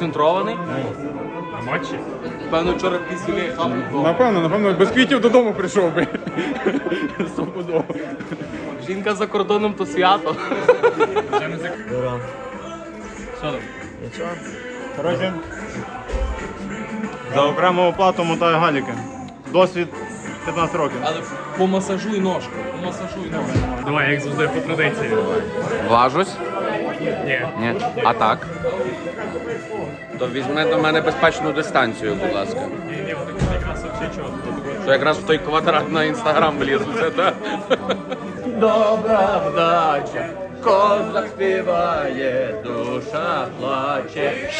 Я сконцентрований на матчі. Певно, вчора після хапнув. Напевно, напевно, без квітів додому прийшов би. Стопудово. Жінка за кордоном то свято. Вже. Що там? Коротше, за окрему оплату мотаю галіки. Досвід 15 років. Але помасажуй ножку, помасажуй ножку. Давай, як завжди по традиції. Важусь? Ні. Ні. А так? То візьми до мене безпечну дистанцію, будь ласка. Ні, ні, от якраз чого. То якраз в той квадрат на інстаграм влізу, так? Добра вдача, козак співає, душа плаче.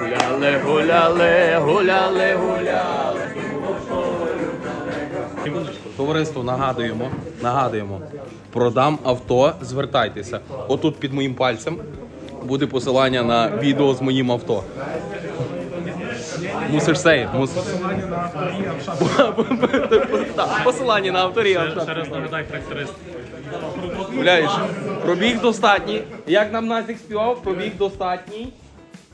Гуляли, гуляли, гуляли, гуляли. Товариство, нагадуємо, нагадуємо. Продам авто, звертайтеся. Отут під моїм пальцем буде посилання на відео з моїм авто. Мусиш сей, мусиш. Посилання на авторів. Ще раз нагадай характеристики. Гуляєш, пробіг достатній. Як нам Назік співав, пробіг достатній.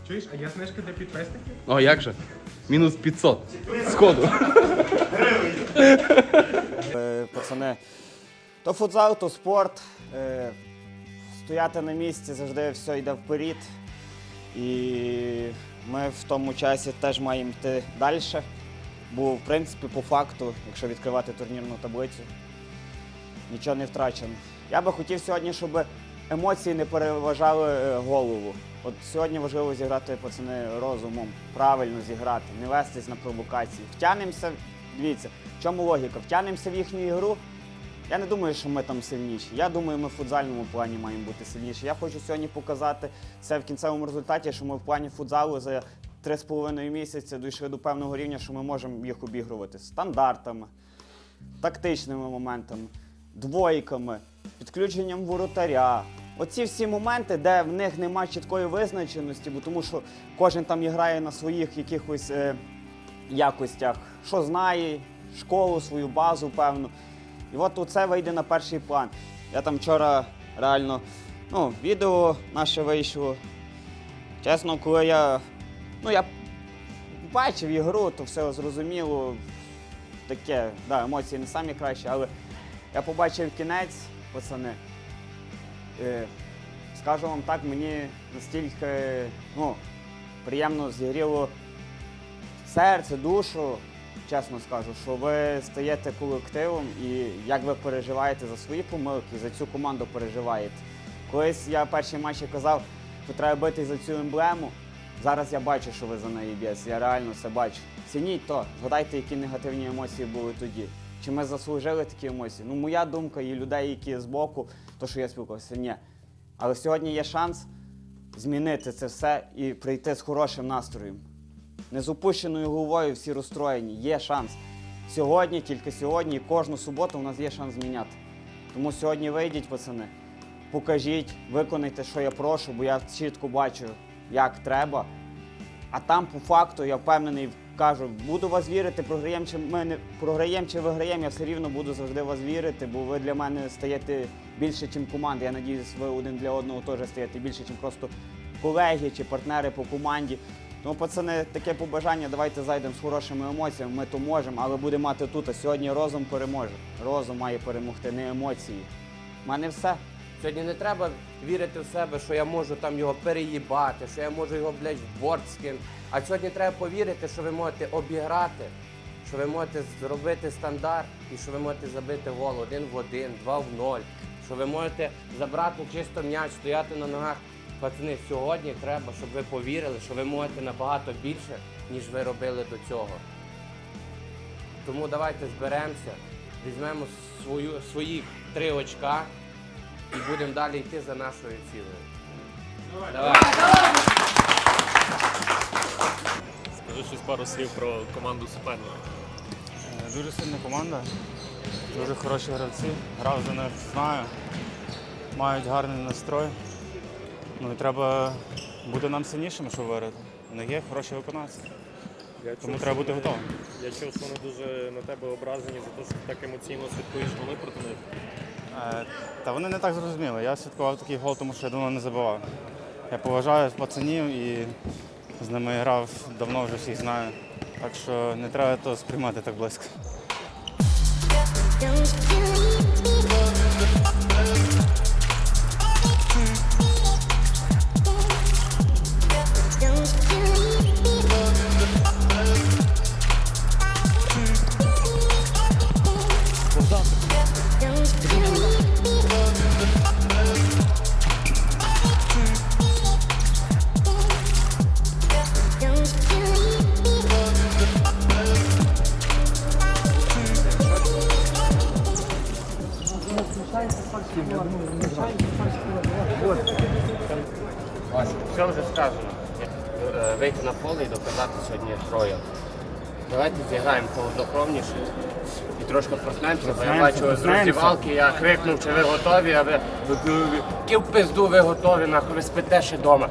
Чуєш, а є знижка для підписників? О, як же? Мінус 500. Сходу. Е, Пацани, то футзал, то спорт. Е, Стояти на місці завжди все йде вперед. І ми в тому часі теж маємо йти далі. Бо, в принципі, по факту, якщо відкривати турнірну таблицю, нічого не втрачено. Я би хотів сьогодні, щоб емоції не переважали е, голову. От сьогодні важливо зіграти пацани розумом, правильно зіграти, не вестись на провокації. Втягнемося, дивіться, в чому логіка? Втягнемося в їхню ігру. Я не думаю, що ми там сильніші. Я думаю, ми в футзальному плані маємо бути сильніші. Я хочу сьогодні показати це в кінцевому результаті, що ми в плані футзалу за 3,5 місяця дійшли до певного рівня, що ми можемо їх обігрувати стандартами, тактичними моментами, двойками, підключенням воротаря. Оці всі моменти, де в них немає чіткої визначеності, бо тому що кожен там грає на своїх якихось е, якостях, що знає, школу, свою базу, певну. І от це вийде на перший план. Я там вчора реально, ну, відео наше вийшло. Чесно, коли я. Ну, я бачив ігру, то все зрозуміло. Таке, да, емоції не самі кращі, але я побачив кінець, пацани. Е, скажу вам так, мені настільки ну, приємно зігріло серце, душу, чесно скажу, що ви стаєте колективом і як ви переживаєте за свої помилки, за цю команду переживаєте. Колись я перші матчі казав, що треба битись за цю емблему. Зараз я бачу, що ви за неї б'єтеся, я реально це бачу. Цініть то, згадайте, які негативні емоції були тоді. Чи ми заслужили такі емоції? Ну, моя думка і людей, які збоку, то, що я спілкувався, ні. Але сьогодні є шанс змінити це все і прийти з хорошим настроєм. Не з опущеною головою всі розстроєні. Є шанс. Сьогодні, тільки сьогодні, кожну суботу у нас є шанс зміняти. Тому сьогодні вийдіть, пацани, покажіть, виконайте, що я прошу, бо я чітко бачу, як треба. А там, по факту, я впевнений, кажу, буду вас вірити, програємо чи ми не програємо чи виграємо, я все рівно буду завжди вас вірити, бо ви для мене стаєте більше, ніж команда. Я надіюсь, ви один для одного теж стаєте більше, ніж просто колеги чи партнери по команді. Тому, пацани, таке побажання, давайте зайдемо з хорошими емоціями, ми то можемо, але будемо мати тут. А сьогодні розум переможе. Розум має перемогти, не емоції. У мене все. Сьогодні не треба вірити в себе, що я можу там його переїбати, що я можу його, блядь, в борт скинути. А сьогодні треба повірити, що ви можете обіграти, що ви можете зробити стандарт і що ви можете забити гол один в один, два в ноль, що ви можете забрати чисто м'яч, стояти на ногах. Пацани, сьогодні треба, щоб ви повірили, що ви можете набагато більше, ніж ви робили до цього. Тому давайте зберемося, візьмемо свою, свої три очка і будемо далі йти за нашою цілею. Давай. Скажи щось пару слів про команду суперника. Е, Дуже сильна команда, дуже хороші гравці. Грав за них, знаю. Мають гарний настрой. Ну і треба бути нам сильнішими, щоб виграти. У них є хороші виконавці. Тому треба бути готовим. Я чув, що вони дуже на тебе ображені за те, що ти так емоційно слідкуєш, вони проти них. Е, Та вони не так зрозуміли. Я святкував такий гол, тому що я давно не забивав. Я поважаю пацанів і з ними грав давно вже всіх знаю. Так що не треба то сприймати так близько. Все поле і доказати сьогодні троє. Давайте зіграємо холоднокровніше і трошки проснемося, бо я бачу з роздівалки, я крикнув, чи ви готові, а ви ків пизду, ви готові, нахуй ви спите ще вдома.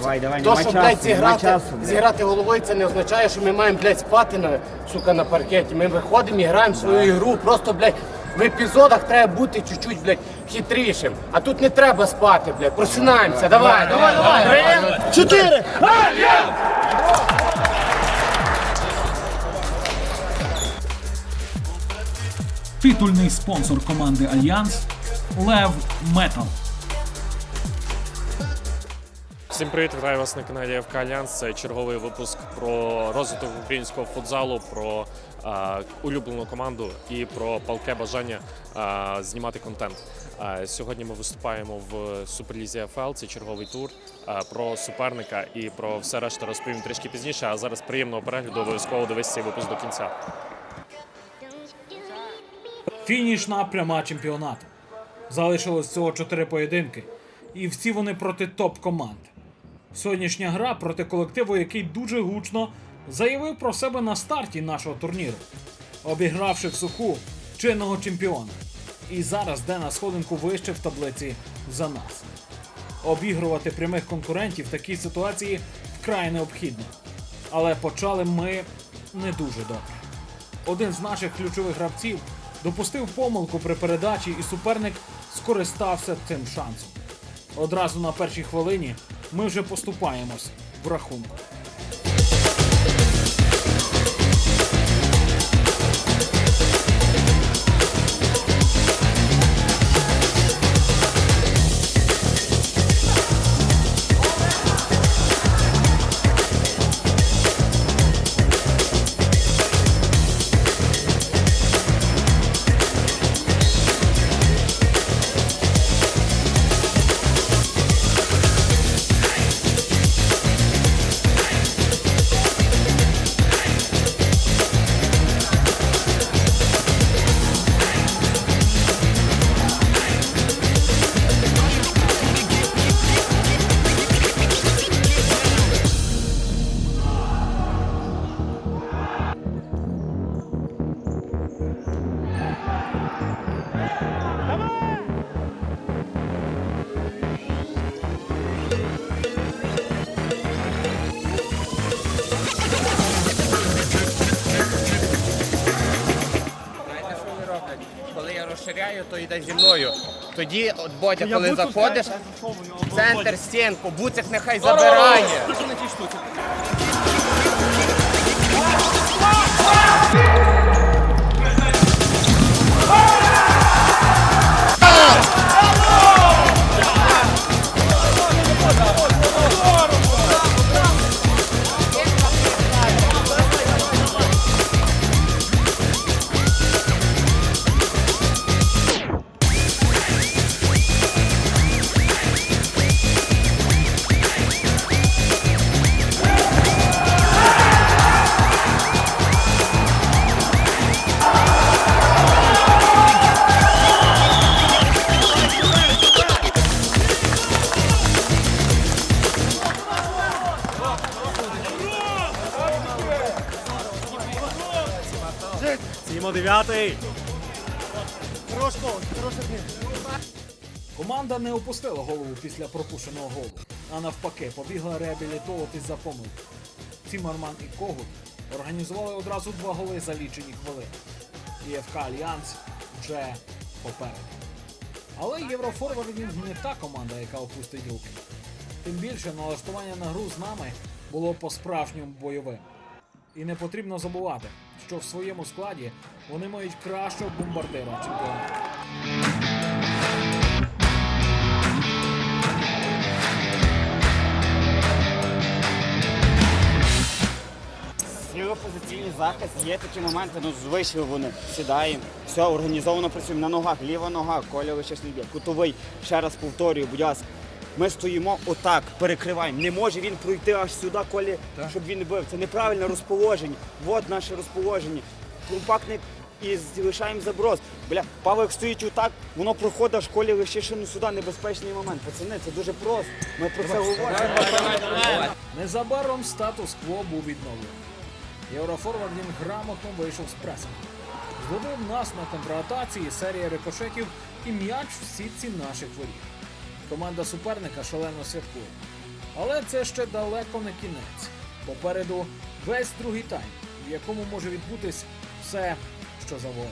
Давай, давай, То, нема що, часу, блядь, нема зіграти, часу, блядь. зіграти головою, це не означає, що ми маємо, блядь, спати на, сука, на паркеті. Ми виходимо і граємо свою ігру, просто, блядь, в епізодах треба бути чуть-чуть, блядь, хитрішим. А тут не треба спати, блядь. Просинаємося, давай, давай, давай. Чотири! Титульний спонсор команди Альянс Лев Метал. Всім привіт, вітаю вас на каналі ФК Альянс. Це черговий випуск про розвиток українського футзалу, про е, улюблену команду і про палке бажання е, знімати контент. Е, сьогодні ми виступаємо в Суперлізі ФЛ. Це черговий тур. Е, про суперника і про все решта розповім трішки пізніше. А зараз приємного перегляду. Обов'язково дивись цей випуск до кінця. Фінішна пряма чемпіонату. Залишилось всього чотири поєдинки, і всі вони проти топ-команд. Сьогоднішня гра проти колективу, який дуже гучно заявив про себе на старті нашого турніру, обігравши в суху чинного чемпіона. І зараз де на сходинку вище в таблиці за нас. Обігрувати прямих конкурентів в такій ситуації вкрай необхідно. Але почали ми не дуже добре. Один з наших ключових гравців допустив помилку при передачі, і суперник скористався цим шансом. Одразу на першій хвилині ми вже поступаємось в рахунку. Тоді, от Бодя, коли заходиш, центр стінку, буцик нехай забирає. Команда не опустила голову після пропущеного голу, а навпаки, побігла реабілітовуватись за помилку. Цімерман і Когут організували одразу два голи за лічені хвилини. І ФК Альянс вже попереду. Але Єврофорвардінг не та команда, яка опустить руки. Тим більше налаштування на гру з нами було по-справжньому бойовим. І не потрібно забувати, що в своєму складі вони мають кращого бомбардира чемпіонату. Позиційний захист, є такі моменти, ну звичайно вони сідаємо, все організовано працюємо на ногах, ліва нога, Коля лише слід кутовий. Ще раз повторюю, будь ласка. Ми стоїмо отак, перекриваємо. Не може він пройти аж сюди, Колі, щоб він не бив. Це неправильне розположення. От наше розположення. Компактний і залишаємо заброс. Бля, Павлик стоїть отак, воно проходить аж Колі лише ще ну, сюди небезпечний момент. Пацани, це дуже просто. Ми про це говоримо. Незабаром статус-кво був відновлений. Єврофорвардінг грамотно вийшов з пресингу. Зловив нас на контратації, серія рикошетів і м'яч в сітці наших воріт. Команда суперника шалено святкує. Але це ще далеко не кінець. Попереду весь другий тайм, в якому може відбутись все, що завгодно.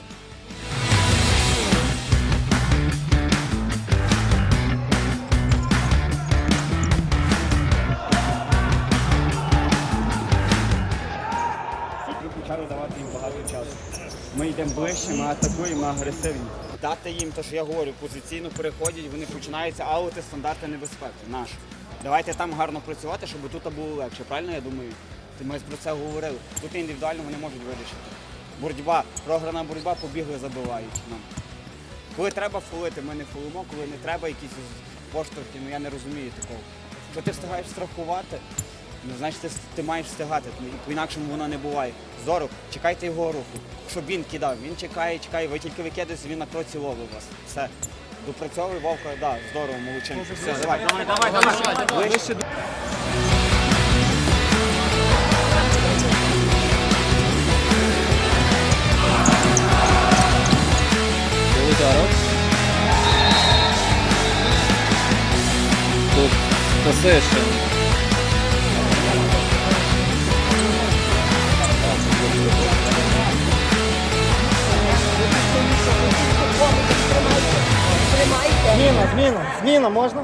Йдемо ближче, ми атакуємо, агресивні. Дати їм те, що я говорю, позиційно переходять, вони починаються аути стандарти небезпеки. Наш. Давайте там гарно працювати, щоб тут було легше. Правильно я думаю? Ти Ми про це говорили. Тут індивідуально вони можуть вирішити. Боротьба, програна боротьба, побігли, забивають нам. Коли треба фолити, ми не фолимо, коли не треба якісь поштовхи, ну я не розумію такого. Бо ти встигаєш страхувати, ну значить ти, ти маєш встигати, і по-інакшому воно не буває. Зору, чекайте його руху, щоб він кидав. Він чекає, чекає, ви тільки викидаєте, він на кроці ловить вас. Все. Допрацьовуй вовка, да, здорово, молодчинка. Все, давай, давай, давай, давай. Ближче до- Зміна, зміна, зміна можна?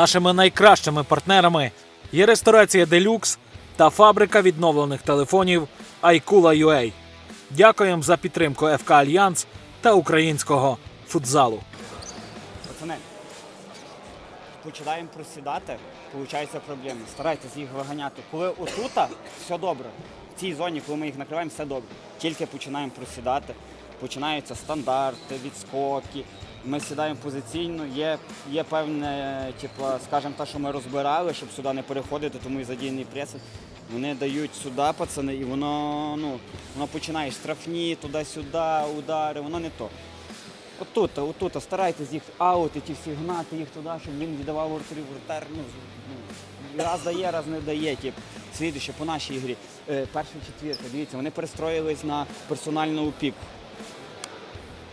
Нашими найкращими партнерами є ресторація Делюкс та фабрика відновлених телефонів iKula.ua. Дякуємо за підтримку ФК Альянс та українського футзалу. Пацани, починаємо просідати, получаються проблеми. Старайтесь їх виганяти. Коли отута, все добре. В цій зоні, коли ми їх накриваємо, все добре. Тільки починаємо просідати, починаються стандарти, відскоки. Ми сідаємо позиційно, є, є певне, типу, скажімо, те, що ми розбирали, щоб сюди не переходити, тому і задійний пресинг. Вони дають сюди, пацани, і воно, ну, воно починає штрафні, туди-сюди, удари, воно не то. Отут, отут, старайтесь їх аути, ті всі гнати їх туди, щоб він віддавав воротарів воротар. Ну, ну, раз дає, раз не дає. Тип. Слідуще по нашій грі. Е, перша четвірка, дивіться, вони перестроїлись на персональну опіку.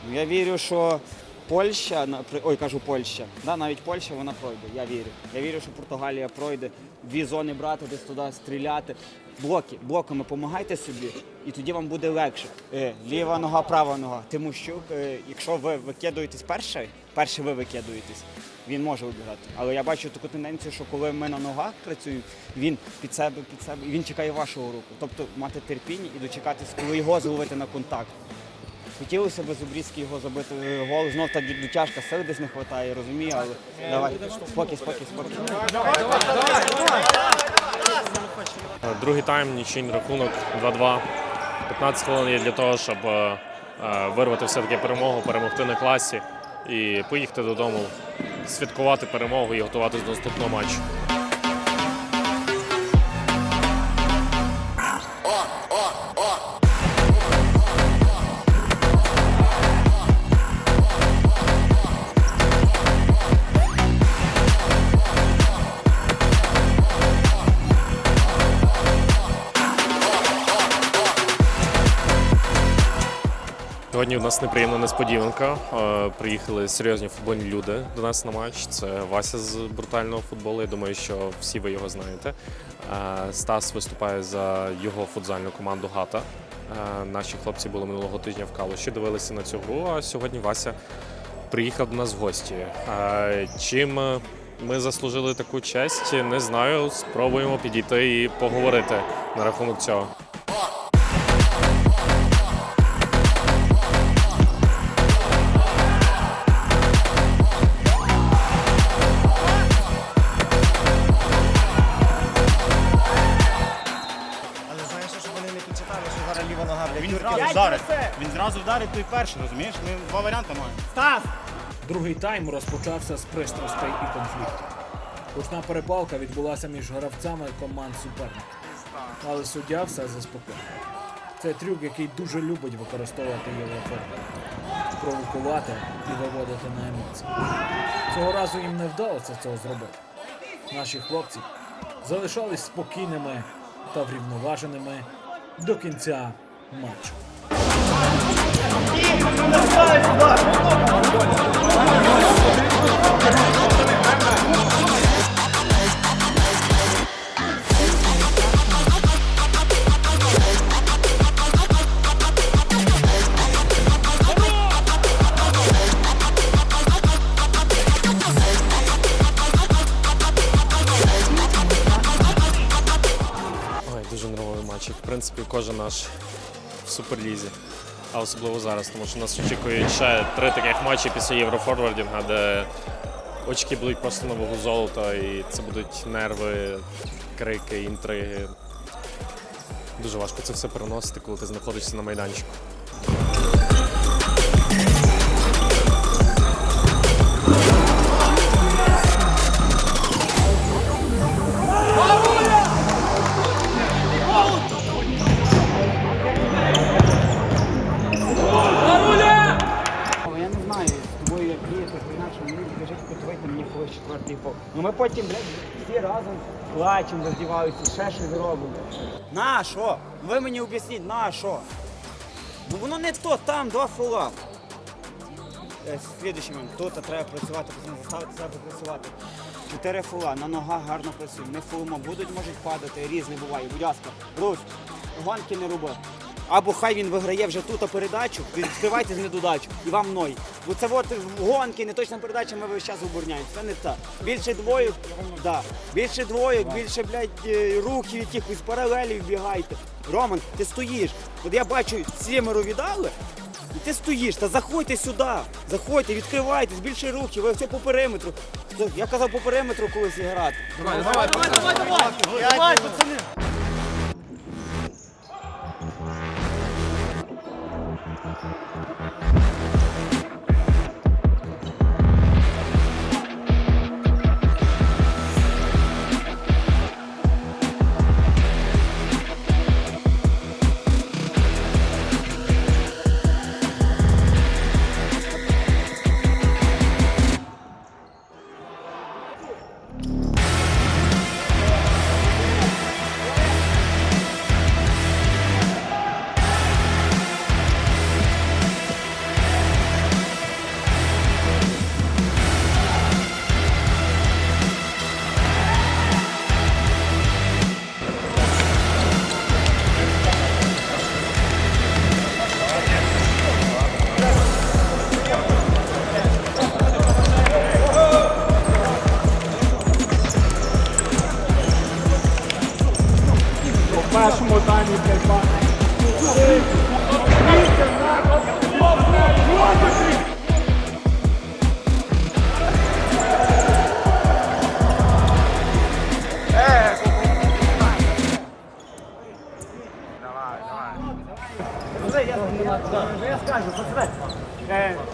Ну, Я вірю, що Польща, ой, кажу Польща, да, навіть Польща вона пройде, я вірю. Я вірю, що Португалія пройде, дві зони брати, десь туди стріляти. Блоки, блоками допомагайте собі, і тоді вам буде легше. Е, ліва нога, права нога. Тимощук, е, якщо ви викидуєтесь перший, перший ви викидуєтесь, він може убігати. Але я бачу таку тенденцію, що коли ми на ногах працюємо, він під себе, під себе, і він чекає вашого руку. Тобто мати терпіння і дочекатись, коли його зловити на контакт. Хотілося б Зубрівський його забити гол. Знов та дотяжка, сил десь не вистачає, розумію, але давай. Спокій, спокій, спокій. Другий тайм, нічийний рахунок 2-2. 15 хвилин є для того, щоб е, е, вирвати все-таки перемогу, перемогти на класі і поїхати додому, святкувати перемогу і готуватися до наступного матчу. Сьогодні у нас неприємна несподіванка. Е, Приїхали серйозні футбольні люди до нас на матч. Це Вася з брутального футболу. Я думаю, що всі ви його знаєте. Е, Стас виступає за його футзальну команду Гата. Е, Наші хлопці були минулого тижня в Калуші, дивилися на цю гру. А сьогодні Вася приїхав до нас в гості. Чим ми заслужили таку честь, не знаю. Спробуємо підійти і поговорити на рахунок цього. Зразу вдарить. Він зразу вдарить той перший, розумієш? Ми два варіанти маємо. Другий тайм розпочався з пристрастей і конфліктів. Гучна перепалка відбулася між гравцями команд суперників. Але суддя все заспокоїв. Це трюк, який дуже любить використовувати єврофорвард. Провокувати і виводити на емоції. Цього разу їм не вдалося цього зробити. Наші хлопці залишались спокійними та врівноваженими до кінця матчу. Дуже нервовий матч. В принципі, кожен наш суперлізі. А особливо зараз, тому що нас очікують ще три таких матчі після Єврофорвардінга, де очки будуть просто нового золота, і це будуть нерви, крики, інтриги. Дуже важко це все переносити, коли ти знаходишся на майданчику. Ну ми потім, блядь, всі разом плачемо, роздіваються, ще щось робимо. На що? Ви мені об'ясніть, на що? Ну воно не то, там два фола. Е, Слідуючий момент, тут треба працювати, пацани, заставити себе працювати. Чотири фола, на ногах гарно працюємо. Не фолимо, будуть, можуть падати, різне буває. Будь ласка, Русь, гонки не роби. Або хай він виграє вже тут передачу, відкривайте з недодачу і вам ной. Бо це от гонки, не точна передача, ми весь час обороняємо. Це не так. Більше двоїк, да. більше двоїк, більше, блядь, е, рухів якихось паралелів бігайте. Роман, ти стоїш. От я бачу, сімеро віддали, і ти стоїш, та заходьте сюди, заходьте, відкривайтесь, більше рухів, ви все по периметру. Я казав по периметру колись грати. Давай, давай, давай, давай, давай, давай, пацани. Я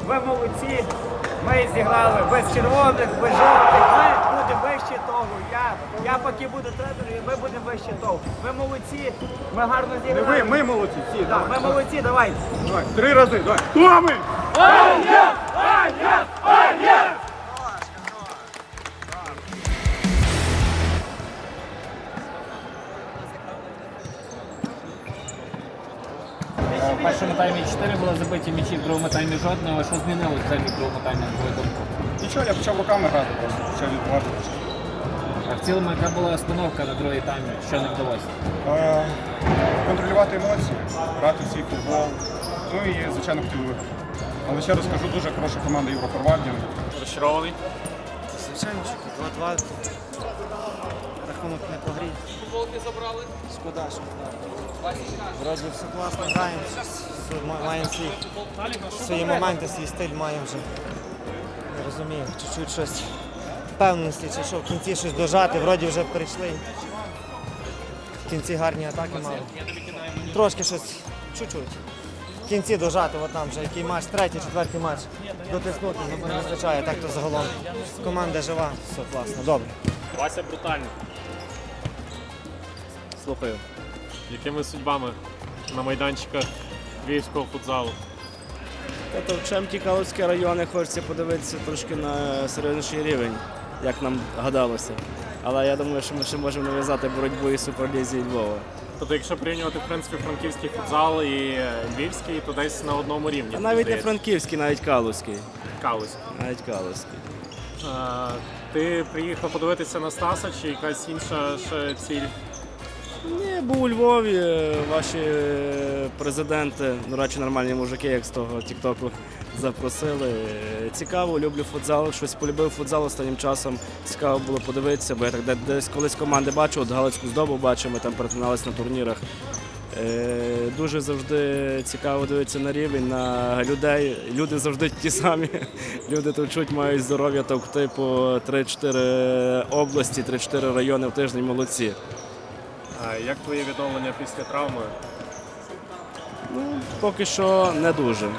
ви молодці, ми зіграли без червоних, без жовтих, ми будемо вище того. Я, я поки буду тренером, ми будемо вище того. Ви молодці, ми гарно Не зіграли. ви, ми молодці, всі. Да, ми молодці, давай. Давай, три рази, давай. Хто ми? Першому таймі 4 були забиті м'ячі, в другому таймі жодного. Що змінилось взагалі в другому таймі, на твою думку? Нічого, я почав руками грати просто, почав відбувати. А в цілому, яка була установка на другий таймі, що не вдалося? Е, Контролювати емоції, грати в свій футбол. Ну і, звичайно, хотів виграти. Але ще раз кажу, дуже хороша команда Єврофорвардів. Розчарований. Звичайно, 2-2. Рахунок не прогрів. Футболки забрали? Шкода, що Вроді все класно граємо, маємо свій, свої моменти, свій стиль маємо вже. Не розумію, чуть-чуть щось впевненості, чи що в кінці щось дожати, вроді вже перейшли. В кінці гарні атаки мали. Трошки щось, чуть-чуть. В кінці дожати, от там вже який матч, третій, четвертий матч. Дотиснути не вистачає, так то загалом. Команда жива, все класно, добре. Вася брутальний. Слухаю. Якими судьбами на майданчиках львівського футзалу? Тобто в Чемті Калицький райони хочеться подивитися трошки на серйозніший рівень, як нам гадалося. Але я думаю, що ми ще можемо нав'язати боротьбу із Суперлізі Львова. Тобто, якщо порівнювати в принципі франківський футзал і львівський, то десь на одному рівні. А навіть не. Франківський, навіть Калузький. Калусь. Навіть Калузький. Е, Ти приїхав подивитися на Стаса чи якась інша ще ціль? Ні, був у Львові, е, ваші е, президенти, ну радше нормальні мужики, як з того Тіктоку запросили. Цікаво, люблю футзал, щось полюбив футзал останнім часом. Цікаво було подивитися, бо я так десь колись команди бачив, от Галицьку здобу бачив, ми там перетиналися на турнірах. Е, Дуже завжди цікаво дивитися на рівень, на людей. Люди завжди ті самі. Люди товчуть, мають здоров'я товкти по 3-4 області, 3-4 райони в тиждень молодці. А Як твоє відновлення після травми? Ну, поки що не дуже.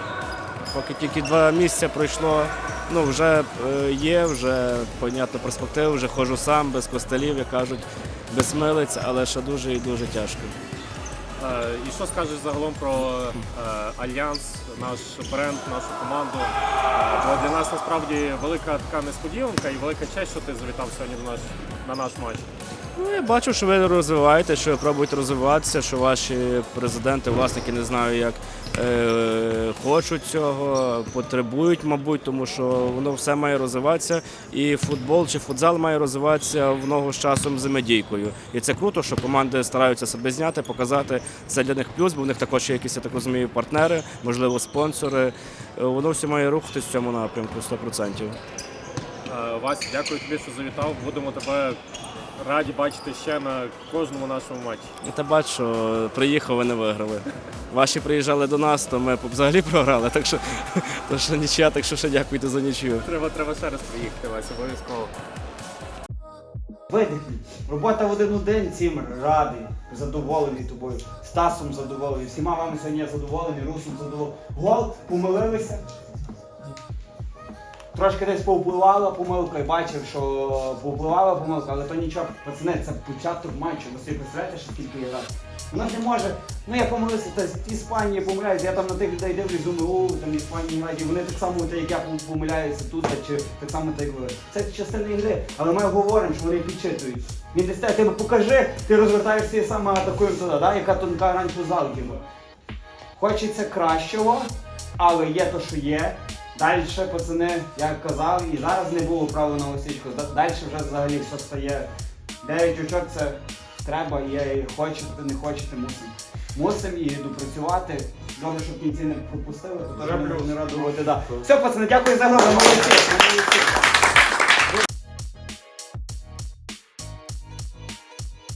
Поки тільки два місяці пройшло, ну вже е, є, вже понятно перспективи, вже ходжу сам, без костелів, як кажуть, без милиць, але ще дуже і дуже тяжко. Е, І що скажеш загалом про е, альянс, наш бренд, нашу команду? Бо для нас насправді велика така несподіванка і велика честь, що ти завітав сьогодні до наш, на наш матч. Ну, я бачу, що ви розвиваєте, що пробуєте розвиватися, що ваші президенти, власники не знаю, як е, хочуть цього, потребують, мабуть, тому що воно все має розвиватися. І футбол чи футзал має розвиватися в ногу з часом взаємодійкою. І це круто, що команди стараються себе зняти, показати. Це для них плюс, бо в них також є якісь, я так розумію, партнери, можливо, спонсори. Е, Воно все має рухатись в цьому напрямку 100%. Е, Вася, дякую тобі, що завітав. Будемо тебе раді бачити ще на кожному нашому матчі. Та бачу, приїхав, ви не виграли. Ваші приїжджали до нас, то ми взагалі програли, так що, то що нічия, так що ще дякуйте за нічию. Треба, треба ще раз приїхати, Вася, обов'язково. Видихніть. Робота в один у день, всім радий, задоволений тобою. Стасом задоволений, всіма вами сьогодні я задоволений, Русом задоволений. Гол, помилилися. Трошки десь повпливала помилка і бачив, що повпливала помилка, але то нічого, пацани, це початок матчу. Ви собі представляєте, що скільки є раз. Вона ж не може. Ну я помилився, та з Іспанії помиляюся, я там на тих людей дивлюсь, думаю, о, там Іспанії грають, вони так само, те, як я помиляюся тут, чи так само так ви. Це частина ігри, але ми говоримо, що вони підчитують. Він десь тебе покажи, ти розвертаєшся і саме атакуєш туди, да? яка тонка раніше залківа. Хочеться кращого, але є то, що є. Далі, пацани, як казав, і зараз не було права на осічку. Далі вже взагалі все стає. Дев'ять очок це треба, і хочете, не хочете, мусимо. Мусимо і допрацювати. Добре, щоб кінці не пропустили, то теж не радувати. Да. Все, пацани, дякую за гру, молодці.